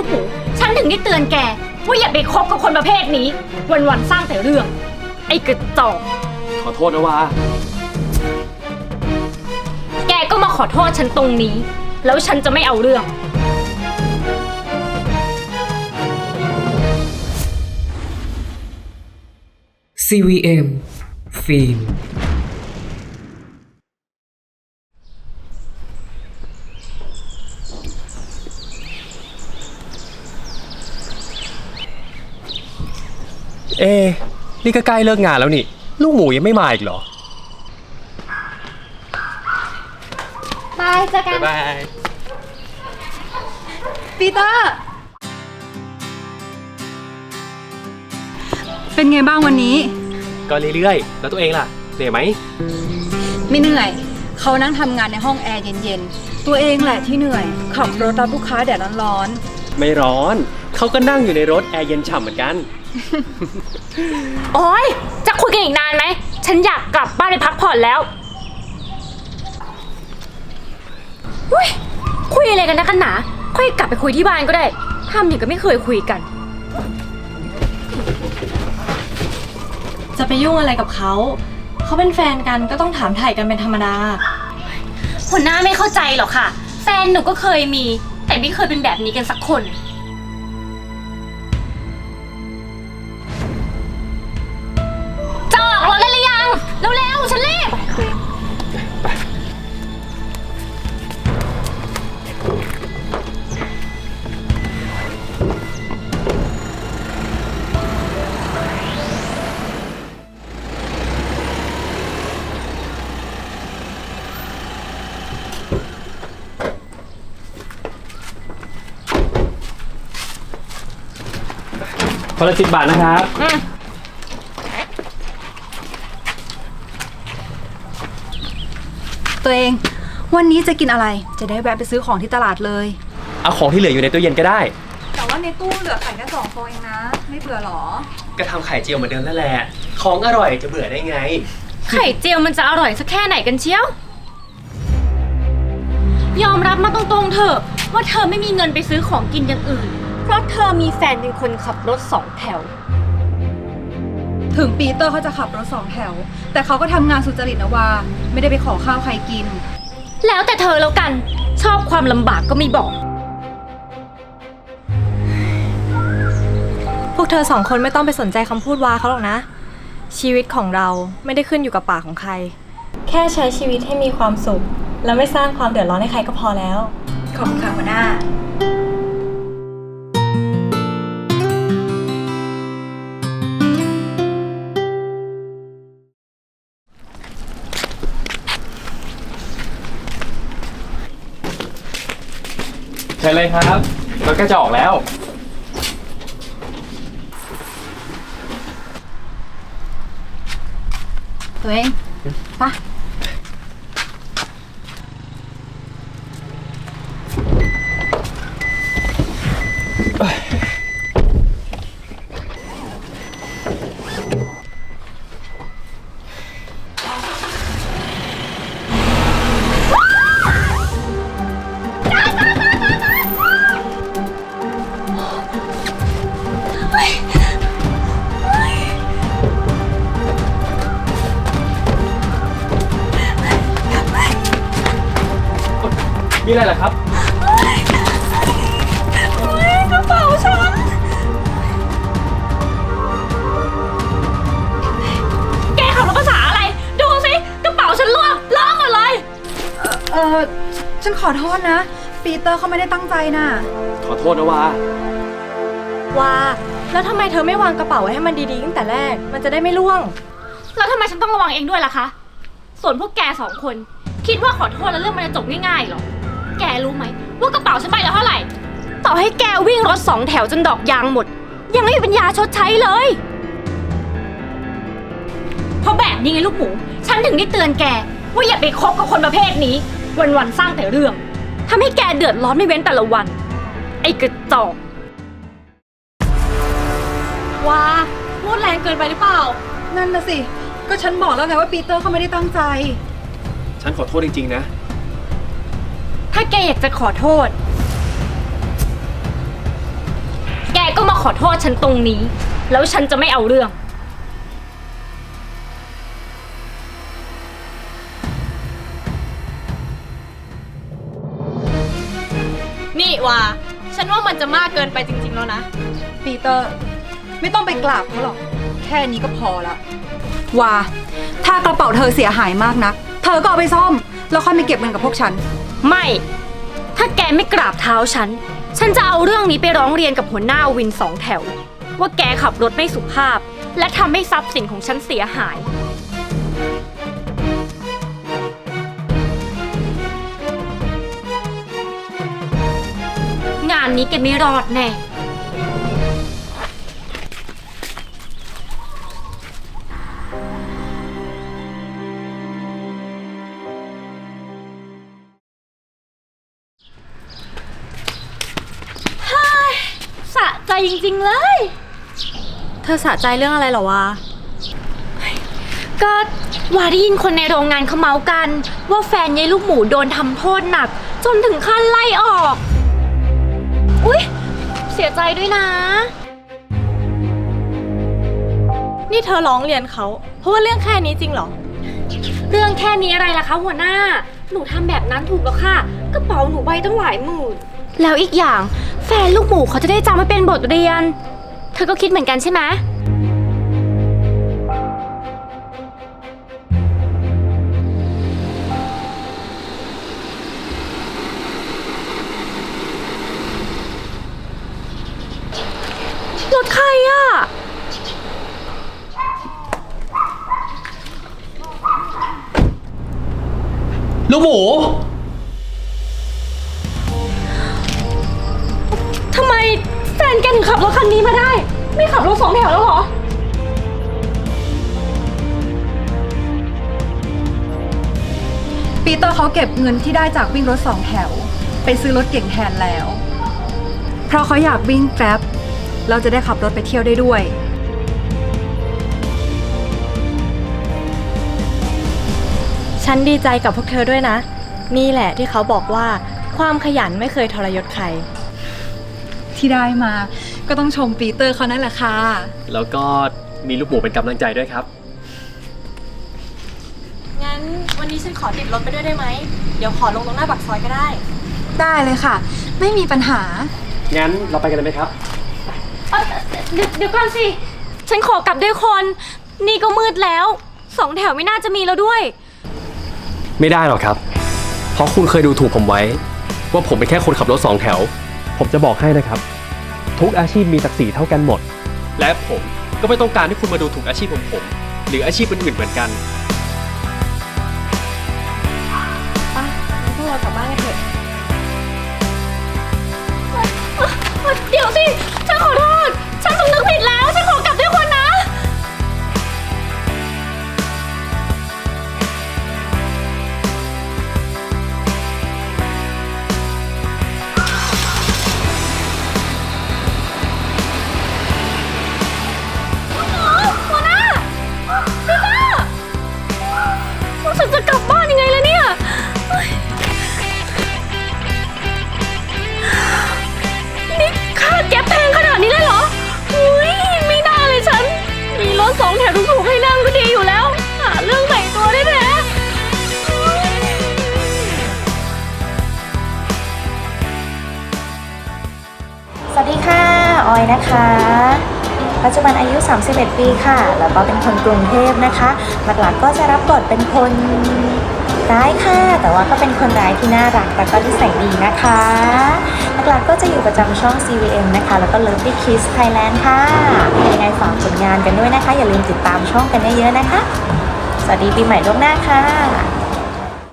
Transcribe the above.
ลูกหมู ฉันถึงได้เตือนแกว่าอย่าไปคบกับคนประเภทนี้ วันๆสร้างแต่เรื่อง ไอ้กระจอก ขอโทษนะวาแกก็มาขอโทษฉันตรงนี้ แล้วฉันจะไม่เอาเรื่อง CVM ฟิ เอ๊ะนี่ก็ใกล้เลิกงานแล้วนี่ ลูกหมูยังไม่มาอีกเหรอ บายเจอกันบ๊ายบายปีเตอร์ เป็นไงบ้างวันนี้ ก็เรื่อยๆ แล้วตัวเองล่ะเหนื่อยไหม ไม่เหนื่อย เขานั่งทำงานในห้องแอร์เย็นๆ ตัวเองแหละที่เหนื่อย ขับรถรับลูกค้าแดดร้อนไม่ร้อน เขาก็นั่งอยู่ในรถแอร์เย็นฉ่ำเหมือนกัน โอ๊ยจะคุยกันอีกนานไหม ฉันอยากกลับบ้านไปพักผ่อนแล้วอุ้ยคุยอะไรกันนะกันหนา ค่อยกลับไปคุยที่บ้านก็ได้ทำอย่างก็ไม่เคยคุยกัน จะไปยุ่งอะไรกับเขา เขาเป็นแฟนกันก็ต้องถามถ่ายกันเป็นธรรมดา หัวหน้าไม่เข้าใจหรอกค่ะ แฟนหนูก็เคยมี แต่ไม่เคยเป็นแบบนี้กันสักคน คนละสิบบาทนะครับๆตัวเอง วันนี้จะกินอะไรจะได้แวะไปซื้อของที่ตลาดเลย เอาของที่เหลืออยู่ในตู้เย็นก็ได้ แต่ว่าในตู้เหลือไข่แค่สองฟองเองนะ ไม่เบื่อหรอ ก็ทำไข่เจียวเหมือนเดิมนั่นแหละ ของอร่อยจะเบื่อได้ไง ไข่เจียวมันจะอร่อยสักแค่ไหนกันเชียว ยอมรับมาตรงๆเถอะว่าเธอไม่มีเงินไปซื้อของกินอย่างอื่นเพ ราะเธอมีแฟนเป็นคนขับรถสองแถว ถึงปีเตอร์เขาจะขับรถสองแถว แต่เขาก็ทำงานสุจริตนะว่าไม่ได้ไปขอข้าวใครกิน แล้วแต่เธอแล้วกัน ชอบความลำบากก็ไม่บอก พวกเธอสองคนไม่ต้องไปสนใจคำพูดวาเขาหรอกนะ ชีวิตของเราไม่ได้ขึ้นอยู่กับปากของใคร แค่ใช้ชีวิตให้มีความสุข แล้วไม่สร้างความเดือดร้อนให้ใครก็พอแล้ว ขอบคุณค่ะหัวหน้า ใช่เลยครับรถก็จะออกแล้ว ตัวเองปะ มีอะไรเหรอครับแกขับรถภาษาอะไร ดูสิกระเป๋าฉันล่วงล้องหมดเลย เออฉันขอโทษนะ ปีเตอร์เขาไม่ได้ตั้งใจน่ะ ขอโทษนะวาวาแล้วทำไมเธอไม่วางกระเป๋าไว้ให้มันดีๆตั้งแต่แรก มันจะได้ไม่ร่วง แล้วทำไมฉันต้องระวังเองด้วยล่ะคะ ส่วนพวกแกสองคน คิดว่าขอโทษแล้วเรื่องมันจะจบง่ายๆเหรอ แกรู้ไหมว่ากระเป๋าฉันใบละเท่าไหร่ ต่อให้แกวิ่งรถสองแถวจนดอกยางหมด ยังไม่มีปัญญาชดใช้เลย เพราะแบบนี้ไงลูกหมู ฉันถึงได้เตือนแก ว่าอย่าไปคบกับคนประเภทนี้ วันๆสร้างแต่เรื่องทำให้แกเดือดร้อนไม่เว้นแต่ละวัน ไอ้กระจอกวาพูดแรงเกินไปหรือเปล่า นั่นนะสิ ก็ฉันบอกแล้วไงว่าปีเตอร์เขาไม่ได้ตั้งใจ ฉันขอโทษจริงๆนะ ถ้าแกอยากจะขอโทษก็มาขอโทษฉันตรงนี้ แล้วฉันจะไม่เอาเรื่อง นี่วาฉันว่ามันจะมากเกินไปจริง ๆ แล้วนะ ปีเตอร์ ไม่ต้องไปกราบเขาหรอก แค่นี้ก็พอละว่า ถ้ากระเป๋าเธอเสียหายมากนัก เธอก็เอาไปซ่อม แล้วค่อยมาเก็บเงินกับพวกฉัน ไม่ ถ้าแกไม่กราบเท้าฉัน ฉันจะเอาเรื่องนี้ไปร้องเรียนกับหัวหน้าวินสองแถว ว่าแกขับรถไม่สุภาพ และทำให้ทรัพย์สินของฉันเสียหาย งานนี้แกไม่รอดแน่ จจริงๆเลย เธอสะใจเรื่องอะไรเหรอวาก็ว่าได้ยินคนในโรงงานเขาเมาส์กัน ว่าแฟนยายลูกหมูโดนทำโทษหนัก จนถึงขั้นไล่ออก อุ๊ย เสียใจด้วยนะ นี่เธอร้องเรียนเขา เพราะว่าเรื่องแค่นี้จริงเหรอ เรื่องแค่นี้อะไรล่ะคะหัวหน้า หนูทำแบบนั้นถูกแล้วค่ะ กระเป๋าหนูใบตั้งหลายหมื่น แล้วอีกอย่าง แฟนลูกหมูเขาจะได้จำไว้เป็นบทเรียน เธอก็คิดเหมือนกันใช่ไหมรถใครอะ ลูกหมู ทำไมแฟนแกถึงขับรถคันนี้มาได้ ไม่ขับรถสองแถวแล้วเหรอ ปีเตอร์เขาเก็บเงินที่ได้จากวิ่งรถสองแถว ไปซื้อรถเก่งแทนแล้ว เพราะเขาอยากวิ่งแกร็บเราจะได้ขับรถไปเที่ยวได้ด้วย ฉันดีใจกับพวกเธอด้วยนะ นี่แหละที่เขาบอกว่าความขยันไม่เคยทรยศใคร ที่ได้มาก็ต้องชมปีเตอร์เขานั่นแหละค่ะ แล้วก็มีลูกหมูเป็นกำลังใจด้วยครับ งั้นวันนี้ฉันขอติดรถไปด้วยได้ไหม เดี๋ยวขอลงตรงหน้าปากซอยก็ได้ ได้เลยค่ะ ไม่มีปัญหา งั้นเราไปกันเลยไหมครับ เอ่อเดี๋ยวเดี๋ยวก่อนสิ ฉันขอกลับด้วยคน นี่ก็มืดแล้ว สองแถวไม่น่าจะมีแล้วด้วย ไม่ได้หรอกครับ เพราะคุณเคยดูถูกผมไว้ ว่าผมเป็นแค่คนขับรถสองแถว ผมจะบอกให้นะครับ ทุกอาชีพมีศักดิ์ศรีเท่ากันหมด และผมก็ไม่ต้องการให้คุณมาดูถูกอาชีพของผม หรืออาชีพอื่นๆเหมือนกัน นะคะ ปัจจุบันอายุ 31 ปีค่ะ แล้วก็เป็นคนกรุงเทพนะคะ หลักๆก็จะรับบทเป็นคนร้ายค่ะ แต่ว่าก็เป็นคนร้ายที่น่ารักแล้วก็นิสัยดีนะคะหลักๆก็จะอยู่ประจำช่อง CVM นะคะ แล้วก็ Lovely Kiss Thailand ค่ะ ยังไงฝากผลงานกันด้วยนะคะ อย่าลืมติดตามช่องกันเยอะๆนะคะ สวัสดีปีใหม่ล่วงหน้าค่ะ